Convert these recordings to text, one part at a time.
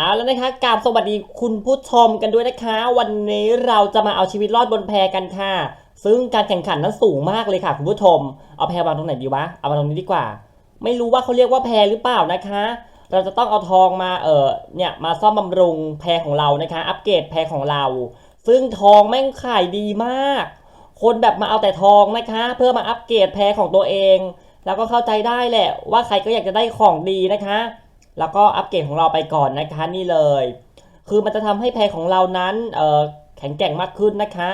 เอาแล้วนะคะกราบสวัสดีคุณผู้ชมกันด้วยนะคะ วันนี้เราจะมาเอาชีวิตรอดบนแพกันค่ะ ซึ่งการแข่งขันนั้นสูงมากเลยค่ะ คุณผู้ชม เอาแพวางตรงไหนดีวะ เอามาตรงนี้ดีกว่า ไม่รู้ว่าเขาเรียกว่าแพหรือเปล่านะคะ เราจะต้องเอาทองมาเออเนี่ยมาซ่อมบำรุงแพของเรานะคะ อัปเกรดแพของเรา ซึ่งทองแม่งขายดีมาก คนแบบมาเอาแต่ทองนะคะ เพื่อมาอัปเกรดแพของตัวเอง แล้วก็เข้าใจได้แหละว่าใครก็อยากจะได้ของดีนะคะ แล้วก็อัปเกรดของเราไปก่อนนะคะนี่เลย คือมันจะทำให้แพรของเรานั้นแข็งแกร่งมากขึ้นนะคะ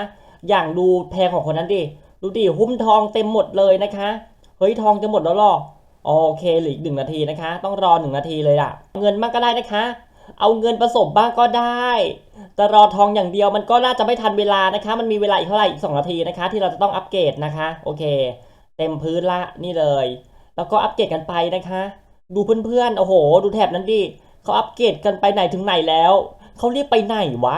อย่างดูแพรของคนนั้นดิ ดูดิหุ้มทองเต็มหมดเลยนะคะ เฮ้ยทองจะหมดแล้วหรอ โอเคเหลืออีกหนึ่งนาทีนะคะ ต้องรอหนึ่งนาทีเลยล่ะ เงินบ้างก็ได้นะคะ เอาเงินผสมบ้างก็ได้แต่รอทองอย่างเดียวมันก็น่าจะไม่ทันเวลานะคะ มันมีเวลาอีกเท่าไหร่อีกสองนาทีนะคะ ที่เราจะต้องอัปเกรดนะคะ โอเค เต็มพื้นละนี่เลย แล้วก็อัปเกรดกันไปนะคะ ดูเพื่อนๆ โอ้โห ดูแถบนั้นดิเขาอัปเกรดกันไปไหนถึงไหนแล้ว เขาเรียกไปไหนวะ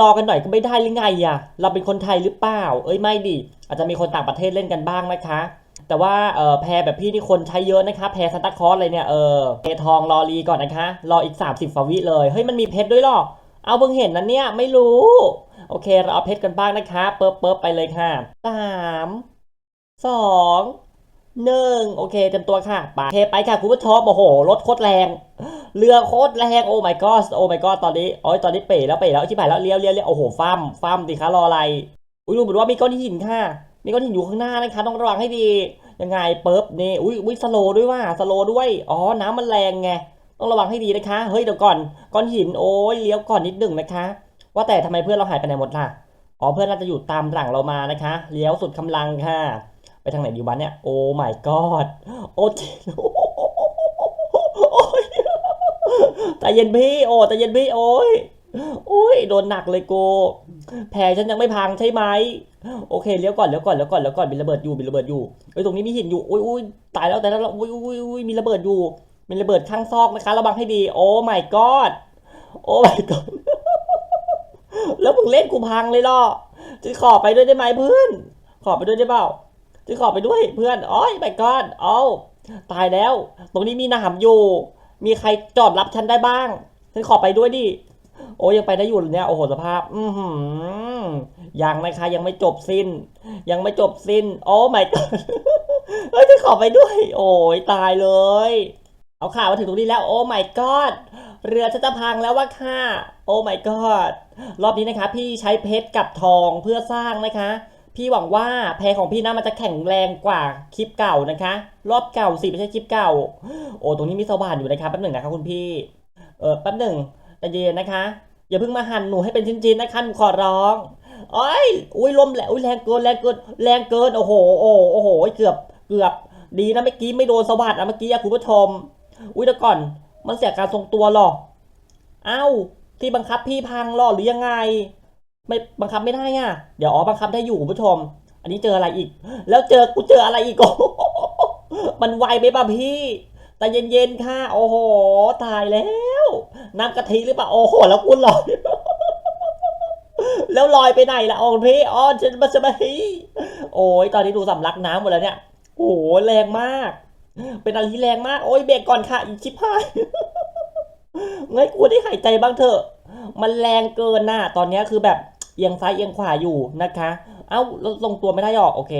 รอกันหน่อยก็ไม่ได้หรือไงอะเราเป็นคนไทยหรือเปล่า เอ้ยไม่ดิ อาจจะมีคนต่างประเทศเล่นกันบ้างนะคะ แต่ว่าเออแพรแบบพี่นี่คนใช้เยอะนะคะ แพรซันตาคอสเลยเนี่ย เออเพทองรอรีก่อนนะคะ รออีก 30ฟาวิเลย เฮ้ยมันมีเพชรด้วยหรอ เอาเพิ่งเห็นนะเนี่ย ไม่รู้ โอเค เราเอาเพชรกันบ้างนะคะ เปิบเปิบไปเลยค่ะสามสอง หนึ่งโอเคเต็มตัวค่ะไปเคไปค่ะคุณผู้ชมโอ้โหรถโคตรแรง เรือโคตรแรงโอ้ my god โอ้ my god ตอนนี้โอ้ยตอนนี้เป๋แล้วเป๋แล้วชิบหายแล้วเลี้ยวเลี้ยวเลี้ยวโอ้โหฟ้ามฟ้ามดิคะรออะไรอุ้ยดูเหมือนว่ามีก้อนหินค่ะ มีก้อนหินอยู่ข้างหน้านะคะต้องระวังให้ดียังไงเปิบนี่อุ้ยอุ้ยสโลด้วยว่าสโลด้วยอ๋อน้ำมันแรงไงต้องระวังให้ดีนะคะเฮ้ยเดี๋ยวก่อนก้อนหินโอ้ยเลี้ยวก่อนนิดหนึ่งนะคะ ว่าแต่ทำไมเพื่อนเราหายไปไหนหมดล่ะอ๋อเพื่อนน่าจะอยู่ตามหลังเรามานะคะเลี้ยวสุดกำลังค่ะ ไปทางไหนดีวะเนี่ย โอ้ my god โอ้เจโอ้ยใจเย็นพี่ โอ้ใจเย็นพี่ โอ้ยโอ้ยโดนหนักเลยโก แผลฉันยังไม่พังใช่ไหม โอเคเลี้ยวก่อนเลี้ยวก่อนเลี้ยวก่อนเลี้ยวก่อนมีระเบิดอยู่มีระเบิดอยู่เอ้ยตรงนี้มีหินอยู่อุ้ยอุ้ยตายแล้วตายแล้วอุ้ยอุ้ยอุ้ยมีระเบิดอยู่ มีระเบิดข้างซอกนะคะระวังให้ดี โอ้ my god โอ้ my god แล้วมึงเล่นกูพังเลยเหรอจะขอไปด้วยได้ไหมเพื่อน ขอไปด้วยได้เปล่า จะขอไปด้วยเพื่อนโอ้ย my god เอ้าตายแล้ว ตรงนี้มีหนามอยู่ มีใครจอดรับฉันได้บ้าง ฉันขอไปด้วยดิ โอ้ยังไปได้อยู่เหรอเนี่ยโอ้โหสภาพ อือหือยังนะคะยังไม่จบสิ้น ยังไม่จบสิ้น โอ้ my god เฮ้ยฉันขอไปด้วย โอ้ยตายเลย เอาข่าวมาถึงตรงนี้แล้ว โอ้ my god เรือจะจะพังแล้วว่าค่ะ โอ้ my god รอบนี้นะคะ พี่ใช้เพชรกับทองเพื่อสร้างนะคะ พี่หวังว่าแพรของพี่นะมันจะแข็งแรงกว่าคลิปเก่านะคะ รอบเก่าสิไม่ใช่คลิปเก่า โอ้ตรงนี้มีสว่านอยู่นะคะแป๊บหนึ่งนะคะคุณพี่เออแป๊บหนึ่งใจเย็นนะคะ อย่าเพิ่งมาหั่นหนูให้เป็นชิ้นๆนะคะหนูขอร้องโอ้ยอุ้ยลมแหละอุ้ยแรงเกินแรงเกินแรงเกินโอ้โหโอ้โหโอ้โหเกือบเกือบดีนะเมื่อกี้ไม่โดนสวัสดนะเมื่อกี้อะคุณผู้ชม อุ้ยเดี๋ยวก่อน มันเสียการทรงตัวหรอเอ้าที่บังคับพี่พังหรอหรือยังไง ไม่บังคับไม่ได้อะเดี๋ยวอ๋อบังคับได้อยู่คุณผู้ชม อันนี้เจออะไรอีก แล้วเจอกูเจออะไรอีกโอ้มันไวไปป่ะพี่แต่เย็นๆค่ะ โอ้โหตายแล้วน้ำกะทิหรือเปล่าโอ้โหแล้วกูลอย แล้วลอยไปไหนล่ะอ้พี่อ๋อฉันมาจะมาฮีโอ้ยตอนนี้ดูสำลักน้ำหมดแล้วเนี่ยโอ้โหแรงมาก เป็นอะไรที่แรงมาก โอ้ยเบรกก่อนค่ะ อีกชิบหายเงยกูได้หายใจบ้างเถอะ มันแรงเกินน่ะ ตอนนี้คือแบบ เอียงซ้ายเอียงขวาอยู่นะคะ เอ้าเราทรงตัวไม่ได้หรอกโอเค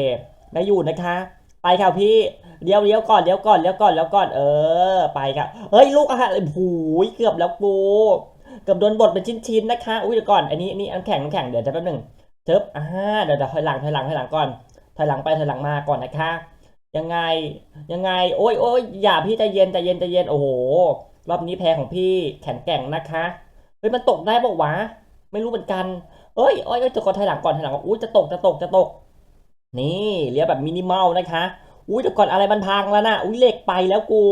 ได้อยู่นะคะ ไปค่ะพี่เลี้ยวเลี้ยวก่อนเลี้ยวก่อนเลี้ยวก่อนเลี้ยวก่อนเออ ไปค่ะเฮ้ยลูกอาหารโอ้โหเกือบแล้วกูเกือบโดนบดเป็นชิ้นๆนะคะ อุ้ยเดี๋ยวก่อนอันนี้นนี้อันแข็งน้ำแข็งเดี๋ยวจะแป๊บหนึ่งเทิบอ่าเดี๋ยวเดี๋ยวถอยหลังถอยหลังถอยหลังก่อนถอยหลังไปถอยหลังมาก่อนนะคะยังไงยังไงโอ้ยโอ้ยอย่าพี่ใจเย็นใจเย็นใจเย็นโอ้โหรอบนี้แพ้ของพี่แข็งแกร่งนะคะเฮ้ยมันตกได้บอกวะไม่รู้เหมือนกัน เอ้ยเอ้ยเอ้ยจะก่อนถอยหลังก่อนถอยหลังก่อนอุ้ยจะตกจะตกจะตก นี่เลี้ยวแบบมินิมอลนะคะ อุ้ยเดี๋ยวก่อนอะไรมันพังแล้วนะอุ้ยเหล็กไปแล้วกู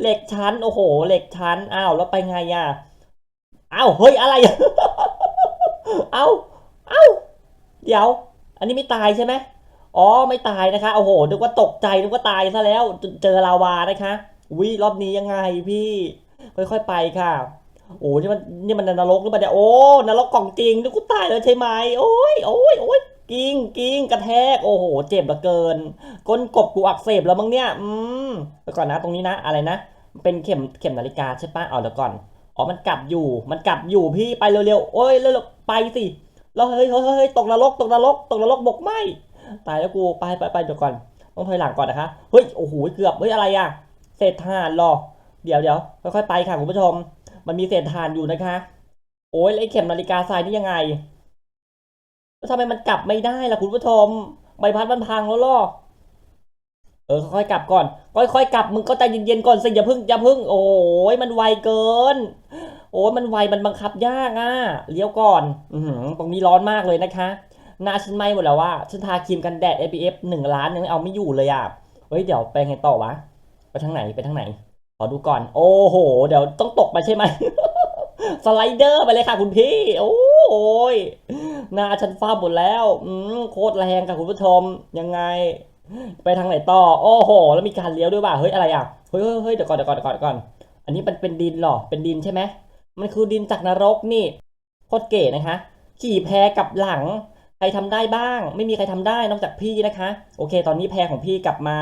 เหล็กชั้นโอ้โห เหล็กชั้นอ้าวแล้วไปไงอะอ้าวเฮ้ยอะไรเอ้าเอ้าเดี๋ยว อันนี้ไม่ตายใช่ไหมอ๋อไม่ตายนะคะโอ้โหนึกว่าตกใจนึกว่าตายซะแล้วเจอลาวานะคะอุ้ยรอบนี้ยังไงพี่ ค่อยๆไปค่ะ โอ้นี่มันนี่มันนรกหรือเปล่าเนี่ยโอ้นรกของจริงนึกกูตายแล้วใช่ไหมโอ้ยโอ้ยโอ้ยกิ้งกิ้งกระแทกโอ้โห เจ็บเหลือเกิน ก้นกบกูอักเสบแล้วมั้งเนี่ย อืมไปก่อนนะตรงนี้นะอะไรนะ เป็นเข็มเข็มนาฬิกาใช่ปะเอาเดี๋ยวก่อนอ๋อมันกลับอยู่มันกลับอยู่พี่ไปเร็วๆโอ้ยเร็วๆไปสิแล้วเฮ้ยเฮ้ยเฮ้ยตกนรกตกนรกตกนรกบกไหมตายแล้วกูไปไปไปเดี๋ยวก่อนต้องถอยหลังก่อนนะคะเฮ้ยโอ้โหเกือบเฮ้ยอะไรอะเศษถ่านเหรอเดี๋ยวเดี๋ยวค่อยๆไปค่ะคุณผู้ชม มันมีเศษถ่านอยู่นะคะ โอ้ยแล้วไอ้เข็มนาฬิกาทรายนี่ยังไงแล้วทำไมมันกลับไม่ได้ล่ะคุณผู้ชมใบพัดมันพังแล้วเหรอเออค่อยๆกลับก่อน ค่อยๆกลับมึงก็ใจเย็นๆก่อนสิอย่าพึ่งอย่าพึ่ง โอ้ยมันไวเกิน โอ้ยมันไวมันบังคับยากอะเลี้ยวก่อน อืตรงนี้ร้อนมากเลยนะคะหน้าฉันไหม้หมดแล้วว่าฉันทาครีมกันแดด SPF หนึ่งล้านยังเอาไม่อยู่เลยอะเฮ้ยเดี๋ยวไปไงต่อวะไปทางไหนไปทางไหน อดูก่อน โอ้โห เดี๋ยวต้องตกไปใช่ไหม สไลเดอร์ไปเลยค่ะคุณพี่ โอ้ยหน้าฉันฟ้าหมดแล้ว อืมโคตรแรงค่ะคุณผู้ชม ยังไง ไปทางไหนต่อ โอ้โห แล้วมีการเลี้ยวด้วยว่ะ เฮ้ยอะไรอะ เฮ้ยเฮ้ยเดี๋ยวก่อนเดี๋ยวก่อนเดี๋ยวก่อนก่อน อันนี้มันเป็นดินหรอ เป็นดินใช่ไหม มันคือดินจากนรกนี่ โคตรเก๋นะคะ ขี่แพกับหลัง ใครทำได้บ้าง ไม่มีใครทำได้นอกจากพี่นะคะ โอเค ตอนนี้แพของพี่กลับมา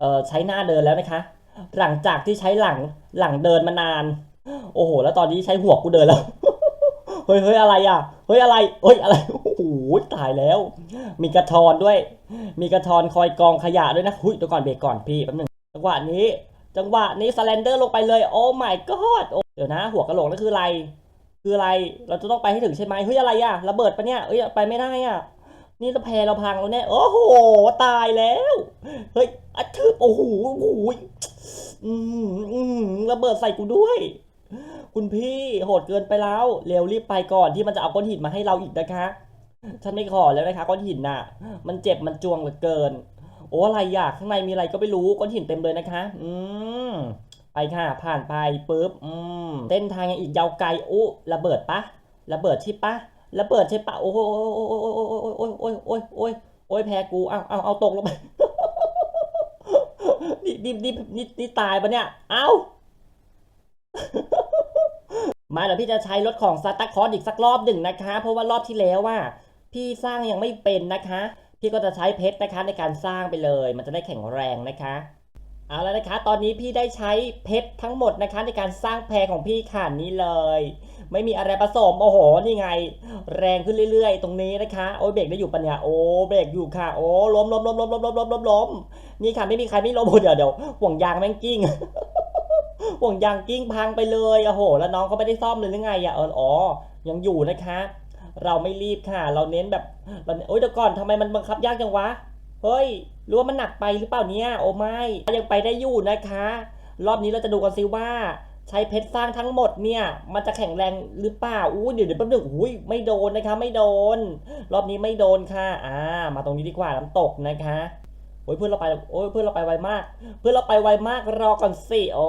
เอ่อ ใช้หน้าเดินแล้วนะคะ หลังจากที่ใช้หลังหลังเดินมานาน โอ้โห แล้วตอนนี้ใช้หัวกูเดินแล้ว เฮ้ยเฮ้ยอะไรอะ เฮ้ยอะไรเฮ้ยอะไร โอ้โหตายแล้ว มีกระทอนด้วย มีกระทอนคอยกองขยะด้วยนะหุ้ยเดี๋ยวก่อนเบรกก่อนพี่แป๊บนึงจังหวะนี้ จังหวะนี้สแลนเดอร์ลงไปเลย โอ้ my god โอ้เดี๋ยวนะ หัวกระโหลกนั่นคืออะไร คืออะไร เราจะต้องไปให้ถึงใช่ไหมเฮ้ยอะไรอะระเบิดปะเนี่ยเอ้ยไปไม่ได้อะ นี่เราแพเราพังแล้วเนี่ยโอ้โห ตายแล้ว เฮ้ยอัดทึบโอ้โหโอ้โหอืมอืมระเบิดใส่กูด้วย คุณพี่โหดเกินไปแล้ว เร็วรีบไปก่อนที่มันจะเอาก้อนหินมาให้เราอีกนะคะ ฉันไม่ขอแล้วนะคะก้อนหินน่ะ มันเจ็บมันจวงเหลือเกิน โอ้อะไรอยากข้างในมีอะไรก็ไม่รู้ก้อนหินเต็มเลยนะคะ อืมไปค่ะ ผ่านไปปุ๊บอืมเส้นทางยังอีกยาวไกลอู้ระเบิดปะระเบิดใช่ปะ ระเบิดใช่ปะโอ้ยโหโอ้ยโอ้ยโอ้ยโอ้ยโอ้ยโอ้ยโอ้ยแพ้กูเอาเอาเอาตกลงไปนี่นี่นี่นี่นี่ตายปะเนี่ย เอามาเดี๋ยวพี่จะใช้รถของซาตาคอสอีกสักรอบหนึ่งนะคะ เพราะว่ารอบที่แล้วว่า พี่สร้างยังไม่เป็นนะคะ พี่ก็จะใช้เพชรนะคะในการสร้างไปเลย มันจะได้แข็งแรงนะคะเอาแล้วนะคะ ตอนนี้พี่ได้ใช้เพชรทั้งหมดนะคะ ในการสร้างแพรของพี่ค่ะนี้เลย ไม่มีอะไรผสมโอ้โหนี่ไง แรงขึ้นเรื่อยๆ ตรงนี้นะคะโอ้ยเบรกได้อยู่ปัญญาโอ้เบรกอยู่ค่ะโอ้ล้มล้มล้มล้มล้มล้มล้มล้มล้มนี่ค่ะไม่มีใครไม่ล้มเดี๋ยวเดี๋ยวห่วงยางแม่งกิ้งห่วงยางกิ้งพังไปเลยโอ้โห แล้วน้องเขาไม่ได้ซ่อมเลยหรือไงอะเอออ๋อยังอยู่นะคะ เราไม่รีบค่ะ เราเน้นแบบเราโอ้ยเดี๋ยวก่อนทำไมมันบังคับยากจังวะเฮ้ยรือว่ามันหนักไปหรือเปล่าเนี่ยโอ้ไม่ยังไปได้อยู่นะคะ รอบนี้เราจะดูกันซิว่า ใช้เพชรสร้างทั้งหมดเนี่ยมันจะแข็งแรงหรือเปล่าอู้เดี๋ยวเดี๋ยวแป๊บนึงอุ้ยไม่โดนนะคะ ไม่โดน รอบนี้ไม่โดนค่ะ อ่า มาตรงนี้ดีกว่าน้ำตกนะคะโอ้ยเพื่อนเราไปโอ้ยเพื่อนเราไปไวมาก เพื่อนเราไปไวมากรอก่อนสิโอ้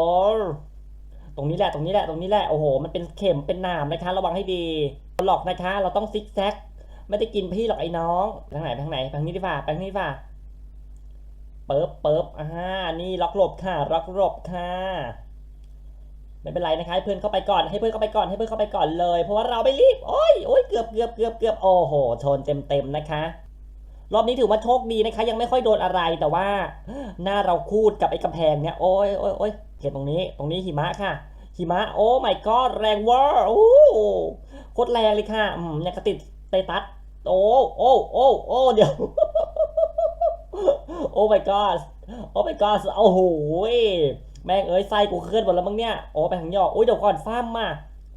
ตรงนี้แหละตรงนี้แหละตรงนี้แหละโอ้โห มันเป็นเข็มเป็นหนามนะคะ ระวังให้ดีหลอกนะคะ เราต้องซิกแซกไม่ได้กินพี่หรอกไอ้น้องทางไหนทางไหนทางนี้ดีกว่าทางนี้ดีกว่าเปิบเปิบอ่านี่ล็อกหลบค่ะล็อกหลบค่ะ ไม่เป็นไรนะคะให้เพื่อนเข้าไปก่อนให้เพื่อนเข้าไปก่อนให้เพื่อนเข้าไปก่อนเลย เพราะว่าเราไม่รีบโอ้ยโอ้ยเกือบเกือบเกือบเกือบโอ้โหชนเต็มเต็มนะคะ รอบนี้ถือว่าโชคดีนะคะ ยังไม่ค่อยโดนอะไรแต่ว่า หน้าเราคูดกับไอ้กำแพงเนี่ยโอ้ยโอ้ยโอ้ยเห็นตรงนี้ตรงนี้หิมะค่ะหิมะโอ้ my god แรงเวอร์โอ้โคตรแรงเลยค่ะอืมยังกระติดเตตัสโอ้โอ้โอ้โอ้เดี๋ยวโอ้ my god โอ้ my god โอ้โห แม่งเอ้ยไส้กูเคลื่อนหมดแล้วมั้งเนี่ยโอ้ไปทางยอกโอ้ยเดี๋ยวก่อนฟ้ามมา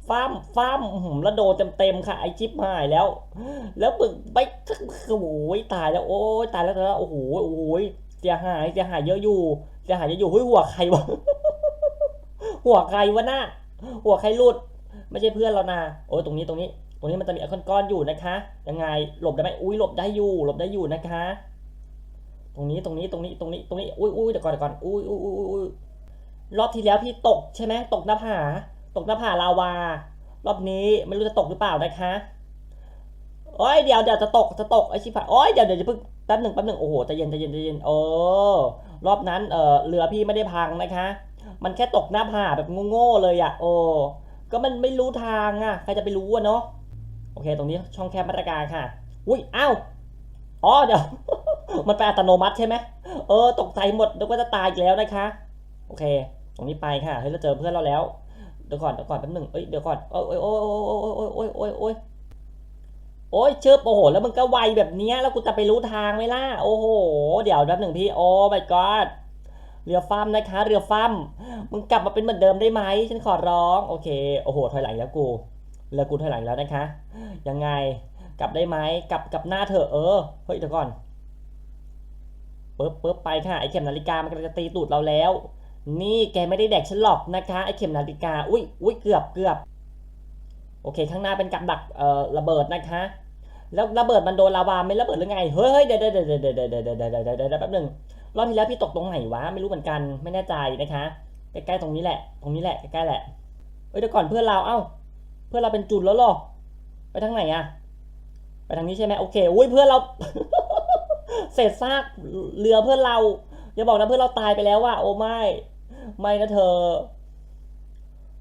ฟ้ามฟ้ามหืมแล้วโดนเต็มๆค่ะไอชิปหายแล้ว แล้วมึงไปโอ้โหตายแล้วโอ้ยตายแล้วตายแล้วโอ้โหโอ้โหเสียหายเสียหายเยอะอยู่เสียหายเยอะอยู่เฮ้ยหัวใครวะหัวใครวะน่ะหัวใครหลุด ไม่ใช่เพื่อนเรานะโอ้ยตรงนี้ตรงนี้ ตรงนี้มันจะมีไอคอนก้อนอยู่นะคะ ยังไงหลบได้ไหมอุ้ยหลบได้อยู่ หลบได้อยู่นะคะ ตรงนี้ตรงนี้ตรงนี้ตรงนี้ตรงนี้อุ้ยอุ้ยเดี๋ยวก่อนเดี๋ยวก่อนอุ้ยอุ้ยอุ้ยอุ้ย รอบที่แล้วพี่ตกใช่ไหมตกหน้าผา ตกหน้าผาลาวา รอบนี้ไม่รู้จะตกหรือเปล่านะคะโอ้ยเดี๋ยวเดี๋ยวจะตกจะตกไอชิบหายโอ้ยเดี๋ยวเดี๋ยวจะเพิ่งแป๊บหนึ่งแป๊บหนึ่งโอ้โหใจเย็นใจเย็นใจเย็นเออรอบนั้นเออเรือพี่ไม่ได้พังนะคะ มันแค่ตกหน้าผาแบบโง่ๆเลยอะ่ะ โอ้ก็มันไม่รู้ทางอะ่ะใครจะไปรู้อะเนาะโอเค ตรงนี้ช่องแคบมาตรการค่ะ อุ้ยอ้าวอ๋อเดี๋ยวมันไปอัตโนมัติใช่ไหมเออตกใจหมดนึกว่าจะตายอีกแล้วนะคะ โอเค ตรงนี้ไปค่ะ เฮ้ยเราเจอเพื่อนเราแล้ว เดี๋ยวก่อน เดี๋ยวก่อนแป๊บหนึ่งเอ้ย เดี๋ยวก่อน โอ้ยโอ้ยโอ้ยโอ้ยโอ้ยโอ้ยโอ้ยโอ้ยโอ้ยเชิบโอ้โห แล้วมึงก็ไวแบบนี้แล้วกูจะไปรู้ทางไหมล่ะ โอ้โห เดี๋ยวแป๊บหนึ่งพี่ โอ้ my god เรือฟ้ามนะคะ เรือฟ้ามมึงกลับมาเป็นเหมือนเดิมได้ไหม ฉันขอร้อง โอเค โอ้โห ถอยหลังแล้วกู เรือกูถอยหลังแล้วนะคะ ยังไง กลับได้ไหมกลับกลับหน้าเถอะเออ เฮ้ยเดี๋ยวก่อนปึ๊บปึ๊บไปค่ะ ไอเข็มนาฬิกามันกำลังจะตีตูดเราแล้ว นี่แกไม่ได้แดกฉันหรอกนะคะไอเข็มนาฬิกา อุ้ยอุ้ยเกือบเกือบโอเค ข้างหน้าเป็นกับดักเอ่อระเบิดนะคะ แล้วระเบิดมันโดนลาวาไม่ระเบิดหรือไง เฮ้ยเดี๋ยวเดี๋ยวเดี๋ยวเดี๋ยวเดี๋ยวเดี๋ยวเดี๋ยวแป๊บนึงรอบที่แล้วพี่ตกตรงไหนวะไม่รู้เหมือนกันไม่แน่ใจนะคะ ใกล้ๆตรงนี้แหละ ตรงนี้แหละใกล้ๆแหละเอ้ยเดี๋ยวก่อนเพื่อนเราเอ้า เพื่อนเราเป็นจุดแล้วหรอไปทางไหนอะไปทางนี้ใช่ไหมโอเคอุ้ยเพื่อนเราเศษซากเรือเพื่อนเราอย่าบอกนะเพื่อนเราตายไปแล้วว่ะโอ้ไม่ ไม่นะเธอ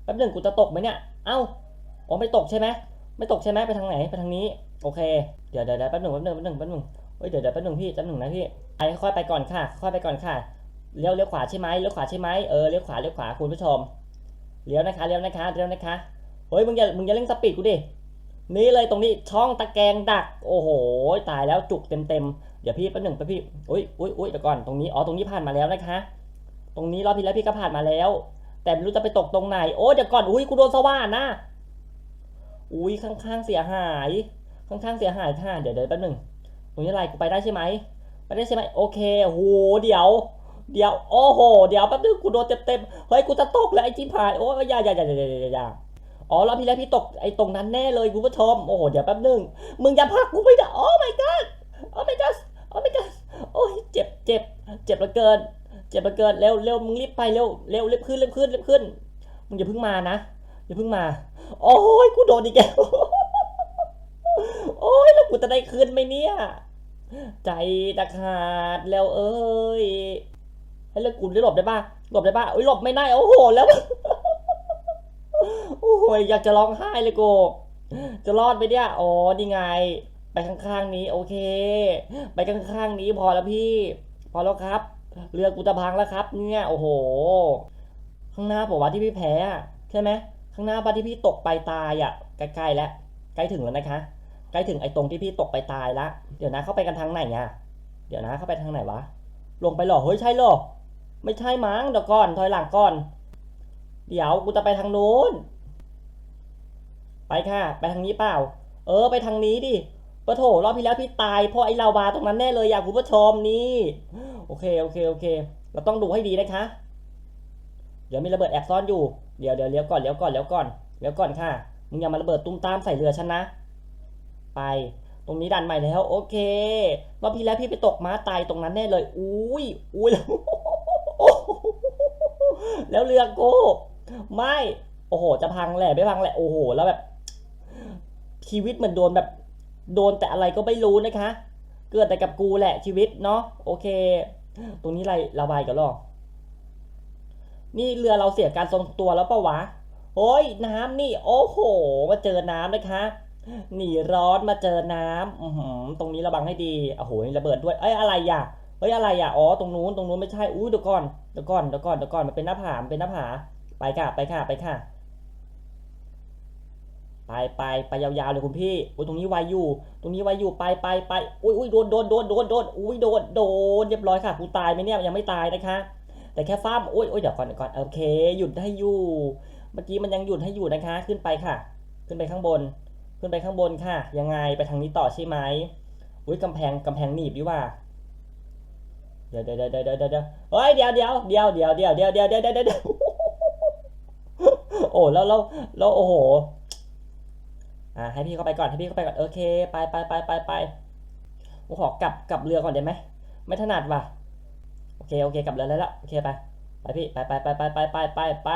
แป๊บหนึ่งกูจะตกไหมเนี่ย เอ้าอ๋อไม่ตกใช่ไหมไม่ตกใช่ไหมไปทางไหนไปทางนี้ โอเค เดี๋ยวเดี๋ยวแป๊บหนึ่งแป๊บหนึ่งแป๊บหนึ่งแป๊บหนึ่งเฮ้ยเดี๋ยวเดี๋ยวแป๊บหนึ่งพี่แป๊บหนึ่งนะพี่ไอ้ค่อยไปก่อนค่ะ ค่อยไปก่อนค่ะเลี้ยวเลี้ยวขวาใช่ไหมเลี้ยวขวาใช่ไหมเออเลี้ยวขวาเลี้ยวขวาคุณผู้ชมเลี้ยวนะคะเลี้ยวนะคะเลี้ยวนะคะเฮ้ยมึงอย่ามึงอย่าเร่งสปีดกูดินี่เลยตรงนี้ช่องตะแกรงดัก โอ้โห ตายแล้วจุกเต็มเต็มเดี๋ยวพี่แป๊บหนึ่งแป๊บพี่อุ้ยอุ้ยอุ้ยเดี๋ยวก่อนตรงนี้อ๋อตรงนี้ผ่านมาแล้วนะคะ ตรงนี้รอบที่แล้วพี่ก็ผ่านมาแล้ว แต่ไม่รู้จะไปตกตรงไหน โอ้เดี๋ยวก่อน อุ้ยกูโดนสว่านนะ อุ้ยข้างๆเสียหาย ข้างๆเสียหายค่ะ เดี๋ยวเดี๋ยวแป๊บหนึ่งตรงนี้อะไรกูไปได้ใช่ไหม ไปได้ใช่ไหมโอเคโหเดี๋ยว เดี๋ยว โอ้โห เดี๋ยวแป๊บนึงกูโดนเต็มๆ เฮ้ยกูจะตกแล้วไอ้จิ๊บหาย โอ้ยอย่าอย่าอย่าอย่าอย่าอย่าอย่าอ๋อรอบที่แล้วพี่ตกไอ้ตรงนั้นแน่เลยคุณผู้ชม โอ้โห เดี๋ยวแป๊บนึง มึงอย่าพักกูไม่ได้โอ้ my god โอ้ my god โอ้ my god โอ้ยเจ็บเจ็บเจ็บเหลือเกิน จ็บเหลือเกินเร็วเร็วมึงรีบไปเร็วเร็วรีบขึ้นรีบขึ้นรีบขึ้นมึงอย่าเพิ่งมานะอย่าเพิ่งมา โอ้ยกูโดนอีกแล้วโอ้ยแล้วกูจะได้ขึ้นไหมเนี่ย ใจตะขาดแล้วเอ้ยให้เลิกกูได้หลบได้ป่ะหลบได้ป่ะโอ้ยหลบไม่ได้โอ้โหแล้วโอ้ยอยากจะร้องไห้เลยโกจะรอดไปเนี่ยอ๋อนี่ไง ไปข้างๆนี้ โอเค ไปข้างๆนี้พอแล้วพี่ พอแล้วครับ เรือกูจะพังแล้วครับ เนี่ยโอ้โห ข้างหน้าผมว่าที่พี่แพ้ใช่ไหมข้างหน้าบ้านที่พี่ตกไปตายอะใกล้ๆแล้วใกล้ถึงแล้วนะคะ ใกล้ถึงไอ้ตรงที่พี่ตกไปตายละเดี๋ยวนะเข้าไปกันทางไหนอะเดี๋ยวนะเข้าไปทางไหนวะลงไปหรอเฮ้ยใช่หรอไม่ใช่มั้งเดี๋ยวก่อนถอยหลังก่อน เดี๋ยวกูจะไปทางนู้นไปค่ะ ไปทางนี้เปล่า เออ ไปทางนี้ดิปะโถรอบที่แล้วพี่ตายเพราะไอ้ลาวาตรงนั้นแน่เลยอยากคุณผู้ชมนี่ โอเคโอเคโอเค เราต้องดูให้ดีนะคะ เดี๋ยวมีระเบิดแอบซ่อนอยู่ เดี๋ยวเดี๋ยวเลี้ยวก่อนเลี้ยวก่อนเลี้ยวก่อนเลี้ยวก่อนค่ะ มึงอย่ามาระเบิดตุ้มตามใส่เรือฉันนะ ไป ตรงนี้ดันใหม่แล้ว โอเครอบที่แล้วพี่ไปตกม้าตายตรงนั้นแน่เลย อุ้ยอุ้ยแล้วแล้วเรือโก้ไม่ โอ้โห จะพังแหละไม่พังแหละ โอ้โห แล้วแบบ ชีวิตเหมือนโดนแบบ โดนแต่อะไรก็ไม่รู้นะคะ เกิดแต่กับกูแหละชีวิตเนาะโอเค ตรงนี้อะไรระบายกันหรอนี่เรือเราเสียการทรงตัวแล้วปะวะโอ้ยน้ำนี่ โอ้โห มาเจอน้ำนะคะหนีร้อนมาเจอน้ำอือหือตรงนี้ระวังให้ดีโอ้โหระเบิดด้วยเอ้ยอะไรอะเฮ้ยอะไรอะอ๋อตรงนู้นตรงนู้นไม่ใช่อุ้ยเดี๋ยวก่อนเดี๋ยวก่อนเดี๋ยวก่อนเดี๋ยวก่อนมันเป็นหน้าผาเป็นหน้าผาไปค่ะไปค่ะไปค่ะ ไปไปไปยาวๆเลยคุณพี่อุ้ยตรงนี้ไวอยู่ ตรงนี้ไวอยู่ไปไปไปอุ้ยอุ้ยโดนโดนโดนโดนโดนอุ้ยโดนโดนเรียบร้อยค่ะกูตายไหมเนี่ยยังไม่ตายนะคะ แต่แค่ฟ้ามอุ้ยอุ้ยเดี๋ยวก่อนเดี๋ยวก่อนโอเค หยุดให้อยู่ เมื่อกี้มันยังหยุดให้อยู่นะคะ ขึ้นไปค่ะ ขึ้นไปข้างบน ขึ้นไปข้างบนค่ะ ยังไงไปทางนี้ต่อใช่ไหมอุ้ยกำแพงกำแพงหนีบดีว่าเดี๋ยวเดี๋ยวเดี๋ยวเดี๋ยวเดี๋ยวเดี๋ยวเฮ้ยเดี๋ยวเดี๋ยวเดี๋ยวเดี๋ยวเดี๋ยวเดี๋ยวเดี๋ยวเดี๋ยวเดี๋ยวเดี๋ยวโอ้แล้วแล้วแล้วโอ้โห อ่าให้พี่เข้าไปก่อนให้พี่เข้าไปก่อนโอเคไปไปไปไปไปกูขอกลับกลับเรือก่อนได้ไหมไม่ถนัดว่ะโอเคโอเคกลับเรือแล้วละโอเคไปไปพี่ไปไปไปไปไปไปไปไป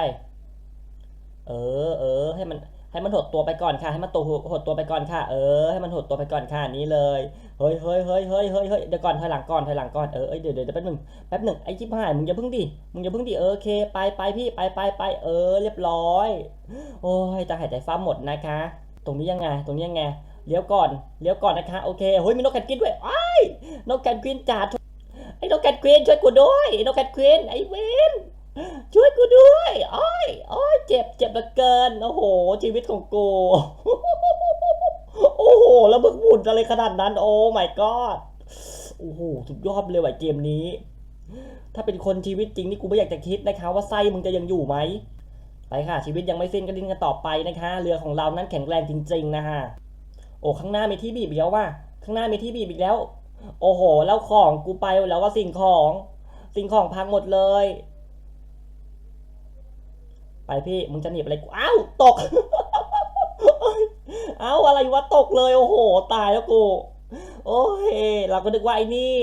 เออเออให้มันให้มันหดตัวไปก่อนค่ะให้มันตัวหดตัวไปก่อนค่ะ เออให้มันหดตัวไปก่อนค่ะนี้เลยเฮ้ยเฮ้ยเฮ้ยเฮ้ยเฮ้ยเฮ้ยเดี๋ยวก่อนถอยหลังก่อนถอยหลังก่อนเออเดี๋ยวเดี๋ยวแป๊บหนึ่งแป๊บหนึ่งไอ้ชิบหายมึงอย่าเพิ่งดิมึงอย่าเพิ่งดิเออโอเคไปไปพี่ไปไปไปเออเรียบร้อย โอ้ยจะหายใจฟ้าหมดนะคะ ตรงนี้ยังไง ตรงนี้ยังไง เลี้ยวก่อน เลี้ยวก่อนนะคะ โอเคเฮ้ยมีนกแคทกวินด้วยไอ้นกแคทกวินจ่าไอ้นกแคทกวินช่วยกูด้วยไอ้นกแคทกวินไอ้เวนช่วยกูด้วยโอ้ยโอ้ยเจ็บเจ็บเหลือเกิน โอ้โห ชีวิตของกูโอ้โห แล้วมึงหมุนอะไรขนาดนั้น โอ้ my god โอ้โห สุดยอดเลยว่ะเกมนี้ ถ้าเป็นคนชีวิตจริงนี่กูไม่อยากจะคิดนะคะว่าไส้มึงจะยังอยู่ไหม ไปค่ะ ชีวิตยังไม่สิ้นก็ดิ้นกันต่อไปนะคะ เรือของเรานั้นแข็งแรงจริง ๆ นะฮะโอ้ข้างหน้ามีที่บีบอีกแล้วว่ะข้างหน้ามีที่บีบอีกแล้ว โอ้โห แล้วของกูไปแล้วว่าสิ่งของ สิ่งของพังหมดเลย ไปพี่มึงจะหนีบอะไรกูอ้าวตกเอ้าอะไรวะตกเลยโอ้โห ตายแล้วกู โอ้ยเราก็นึกว่าไอ้นี่